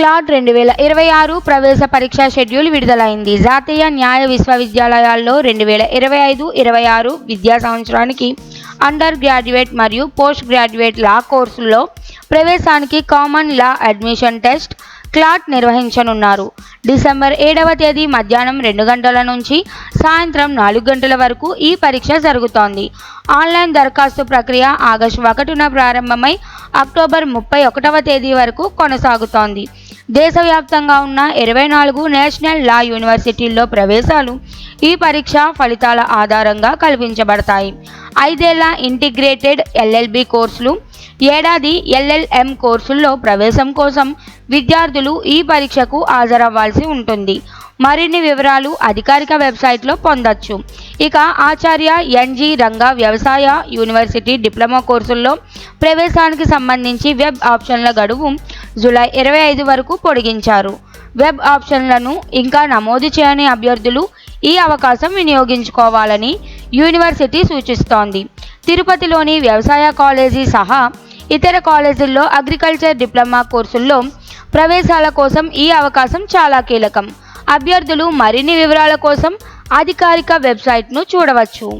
Clot రెండు వేల ఇరవై ఆరు ప్రవేశ పరీక్ష షెడ్యూల్ విడుదలైంది. జాతీయ న్యాయ విశ్వవిద్యాలయాల్లో రెండు వేల ఇరవై ఐదు ఇరవై ఆరు విద్యా సంవత్సరానికి అండర్ గ్రాడ్యుయేట్ మరియు పోస్ట్ గ్రాడ్యుయేట్ లా కోర్సుల్లో ప్రవేశానికి common law admission test CLAT నిర్వహించనున్నారు. డిసెంబర్ ఏడవ తేదీ మధ్యాహ్నం రెండు గంటల నుంచి సాయంత్రం నాలుగు గంటల వరకు ఈ పరీక్ష జరుగుతోంది. ఆన్లైన్ దరఖాస్తు ప్రక్రియ ఆగస్టు ఒకటిన ప్రారంభమై అక్టోబర్ ముప్పై ఒకటవ తేదీ వరకు కొనసాగుతోంది. దేశవ్యాప్తంగా ఉన్న ఇరవై నాలుగు నేషనల్ లా యూనివర్సిటీల్లో ప్రవేశాలు ఈ పరీక్ష ఫలితాల ఆధారంగా కల్పించబడతాయి. ఐదేళ్ళ ఇంటిగ్రేటెడ్ ఎల్ఎల్బి కోర్సులు ఏడాది ఎల్ఎల్ఎం కోర్సుల్లో ప్రవేశం కోసం విద్యార్థులు ఈ పరీక్షకు హాజరవ్వాల్సి ఉంటుంది. మరిన్ని వివరాలు అధికారిక వెబ్సైట్లో పొందొచ్చు. ఇక ఆచార్య ఎన్జి రంగా వ్యవసాయ యూనివర్సిటీ డిప్లొమా కోర్సుల్లో ప్రవేశానికి సంబంధించి వెబ్ ఆప్షన్ల గడువు జూలై ఇరవై ఐదు వరకు పొడిగించారు. వెబ్ ఆప్షన్లను ఇంకా నమోదు చేయని అభ్యర్థులు ఈ అవకాశం వినియోగించుకోవాలని యూనివర్సిటీ సూచిస్తోంది. తిరుపతిలోని వ్యవసాయ కాలేజీ సహా ఇతర కాలేజీల్లో అగ్రికల్చర్ డిప్లొమా కోర్సుల్లో ప్రవేశాల కోసం ఈ అవకాశం చాలా కీలకం. అభ్యర్థులు మరిన్ని వివరాల కోసం అధికారిక వెబ్సైట్ను చూడవచ్చు.